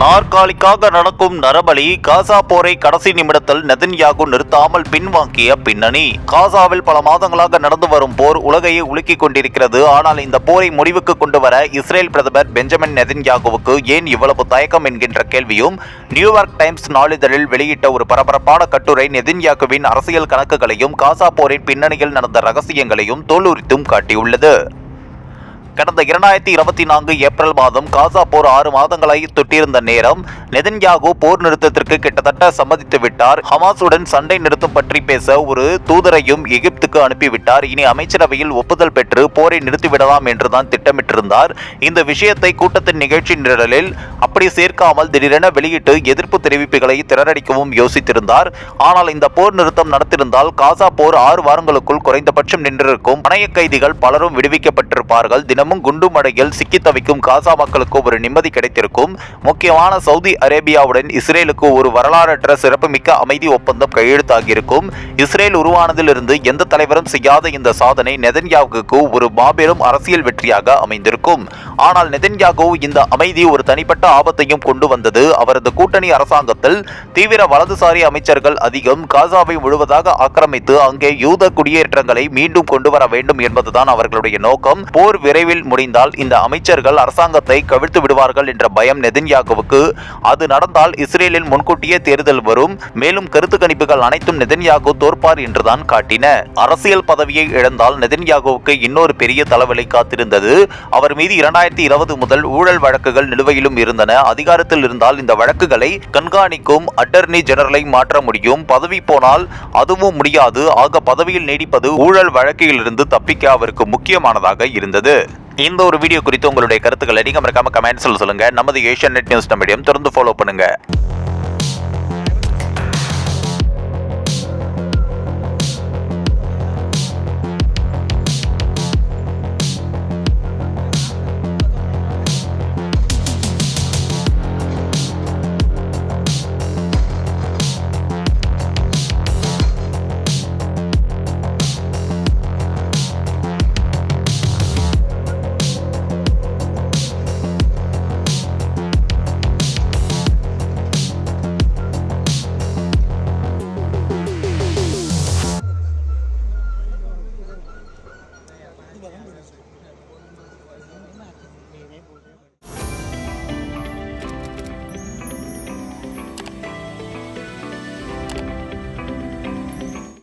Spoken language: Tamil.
நாற்காலிக்காக நடக்கும் நரபலி காசா போரை கடைசி நிமிடத்தில் நெதன்யாகு நிறுத்தாமல் பின்வாங்கிய பின்னணி. காசாவில் பல மாதங்களாக நடந்து வரும் போர் உலகையே உலுக்கிக் கொண்டிருக்கிறது. ஆனால் இந்த போரை முடிவுக்கு கொண்டு வர இஸ்ரேல் பிரதமர் பெஞ்சமின் நெதன்யாகுவுக்கு ஏன் இவ்வளவு தயக்கம் என்கின்ற கேள்வியும் நியூயார்க் டைம்ஸ் நாளிதழில் வெளியிட்ட ஒரு பரபரப்பான கட்டுரை நெதன்யாகுவின் அரசியல் கணக்குகளையும் காசா போரின் பின்னணியில் நடந்த ரகசியங்களையும் தோலுரித்தும் காட்டியுள்ளது. கடந்த இரண்டாயிரத்தி இருபத்தி நான்கு ஏப்ரல் மாதம் காசா போர் ஆறு மாதங்களாகி தொட்டிருந்த நேரம் நெதன்யாகு போர் நிறுத்தத்திற்கு கிட்டத்தட்ட சம்மதித்து விட்டார். ஹமாஸுடன் சண்டை நிறுத்தம் பற்றி பேச ஒரு தூதரையும் எகிப்துக்கு அனுப்பிவிட்டார். இனி அமைச்சரவையில் ஒப்புதல் பெற்று போரை நிறுத்திவிடலாம் என்றுதான் திட்டமிட்டிருந்தார். இந்த விஷயத்தை கூட்டத்தின் நிகழ்ச்சி நிரலில் அப்படி சேர்க்காமல் திடீரென வெளியிட்டு எதிர்ப்பு தெரிவிப்புகளை திரறடிக்கவும் யோசித்திருந்தார். ஆனால் இந்த போர் நிறுத்தம் நடத்திருந்தால் காசா போர் ஆறு வாரங்களுக்குள் குறைந்தபட்சம் நின்றிருக்கும். பணைய கைதிகள் பலரும் விடுவிக்கப்பட்டிருப்பார்கள். தினம் தினமும் குண்டு மடையில் சிக்கி தவிக்கும் காசா மக்களுக்கு ஒரு நிம்மதி கிடைத்திருக்கும். முக்கியமான சவுதி அரேபியாவுடன் இஸ்ரேலுக்கு ஒரு வரலாறற்ற சிறப்புமிக்க அமைதி ஒப்பந்தம் கையெழுத்தாகியிருக்கும். இஸ்ரேல் உருவானதிலிருந்து எந்த தலைவரும் செய்யாத இந்த சாதனை நெதன்யாவுக்கு ஒரு மாபெரும் அரசியல் வெற்றியாக அமைந்திருக்கும். ஆனால் நெதன்யாகு இந்த அமைதி ஒரு தனிப்பட்ட ஆபத்தையும் கொண்டு வந்தது. அவரது கூட்டணி அரசாங்கத்தில் தீவிர வலதுசாரி அமைச்சர்கள் அதிகம் காசாவை முழுவதாக ஆக்கிரமித்து அங்கே யூத குடியேற்றங்களை மீண்டும் கொண்டு வர வேண்டும் என்பதுதான் அவர்களுடைய நோக்கம். போர் விரைவில் முடிந்தால் இந்த அமைச்சர்கள் அரசாங்கத்தை கவிழ்த்து விடுவார்கள் என்ற பயம் நெதன்யாகுவுக்கு. அது நடந்தால் இஸ்ரேலில் முன்கூட்டியே தேர்தல் வரும். மேலும் கருத்து கணிப்புகள் அனைத்தும் நெதன்யாகு தோற்பார் என்றுதான் காட்டின. அரசியல் பதவியை இழந்தால் நெதன்யாகுவுக்கு இன்னொரு பெரிய தலைவலி காத்திருந்தது. அவர் மீது இரண்டாயிரத்தி இருபது முதல் ஊழல் வழக்குகள் நிலுவையிலும் இருந்தன. அதிகாரத்தில் இருந்தால் இந்த வழக்குகளை கண்காணிக்கும் அட்டர்னி ஜெனரலை மாற்ற முடியும். பதவி போனால் அதுவும் முடியாது. ஆக பதவியில் நீடிப்பது ஊழல் வழக்கிலிருந்து தப்பிக்க அவருக்கு முக்கியமானதாக இருந்தது. இந்த ஒரு வீடியோ குறித்து உங்களுடைய கருத்துக்களை நீங்கள் மறக்காம கமெண்ட்ஸில் சொல்லுங்கள் நமது ஏஷியன் நெட் நியூஸ் நம்மிடம் தொடர்ந்து ஃபாலோ பண்ணுங்கள்